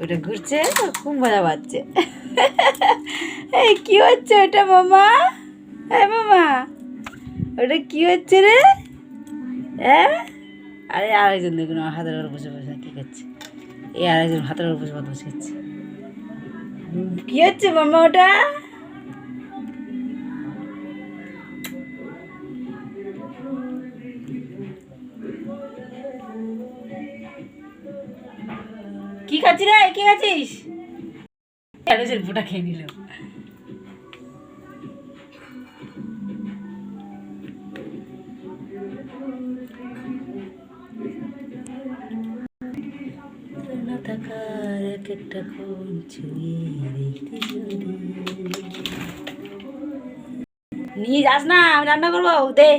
ওটা ঘুরছে খুব মজা পাচ্ছে এই, কি হচ্ছে ওটা, মামা? হ্যাঁ মামা, ওটা কি হচ্ছে রে? হ্যাঁ? আরে, আরেকজন দেখুন, আমার হাতের উপর বসে বসে, কি করছে? এই আরেকজন হাতের উপর বসে বসে খাচ্ছে। কি হচ্ছে, মামা, ওটা? কি খাচ্ছি রে? কি খাচ্ছিস? ঢেঁড়সের ফুটা খেয়ে নিল? থাকার এক একটা নিয়ে যাস না, আমি রান্না করব, দে।